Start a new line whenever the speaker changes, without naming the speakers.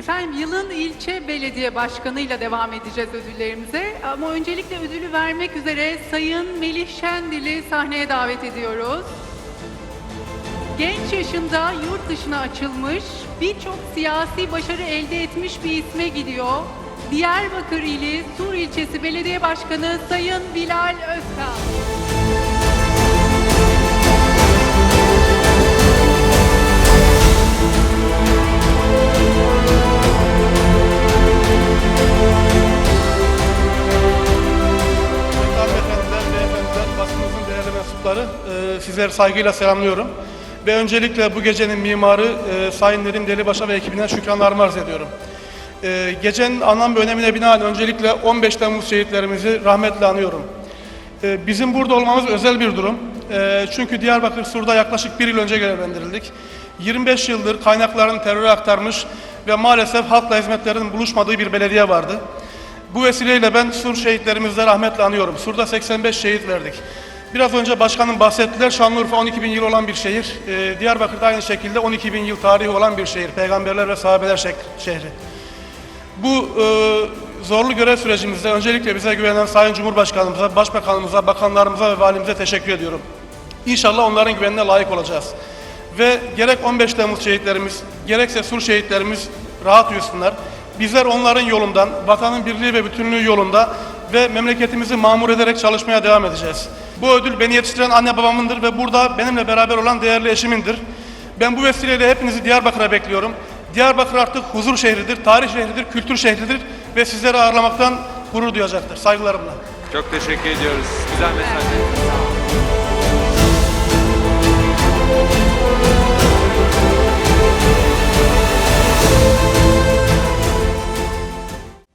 Efendim yılın ilçe belediye başkanıyla devam edeceğiz ödüllerimize. Ama öncelikle ödülü vermek üzere Sayın Melih Şendil'i sahneye davet ediyoruz. Genç yaşında yurt dışına açılmış, birçok siyasi başarı elde etmiş bir isme gidiyor. Diyarbakır ili Sur ilçesi belediye başkanı Sayın Bilal Özkan.
Hanımefendiler, beyefendiler, basınımızın değerli mensupları, e, sizleri saygıyla selamlıyorum. Ve öncelikle bu gecenin mimarı e, Sayın Nedim Delibaş'a ve ekibine şükranlarımı arz ediyorum. E, gecenin anlam ve önemine binaen öncelikle 15 Temmuz şehitlerimizi rahmetle anıyorum. E, bizim burada olmamız özel bir durum. E, çünkü Diyarbakır Sur'da yaklaşık bir yıl önce görevlendirildik. 25 yıldır kaynaklarını teröre aktarmış ve maalesef halkla hizmetlerin buluşmadığı bir belediye vardı. Bu vesileyle ben Sur şehitlerimizi rahmetle anıyorum. Sur'da 85 şehit verdik. Biraz önce başkanım bahsettiler. Şanlıurfa 12 bin yıl olan bir şehir. Ee, Diyarbakır'da aynı şekilde 12 bin yıl tarihi olan bir şehir. Peygamberler ve sahabeler şehri. Bu e, zorlu görev sürecimizde öncelikle bize güvenen Sayın Cumhurbaşkanımıza, Başbakanımıza, bakanlarımıza ve valimize teşekkür ediyorum. İnşallah onların güvenine layık olacağız. Ve gerek 15 Temmuz şehitlerimiz, gerekse Sur şehitlerimiz rahat uyusunlar. Bizler onların yolundan, vatanın birliği ve bütünlüğü yolunda ve memleketimizi mamur ederek çalışmaya devam edeceğiz. Bu ödül beni yetiştiren anne babamındır ve burada benimle beraber olan değerli eşimindir. Ben bu vesileyle hepinizi Diyarbakır'a bekliyorum. Diyarbakır artık huzur şehridir, tarih şehridir, kültür şehridir ve sizleri ağırlamaktan gurur duyacaktır. Saygılarımla.
Çok teşekkür ediyoruz. Güzel mesajlar.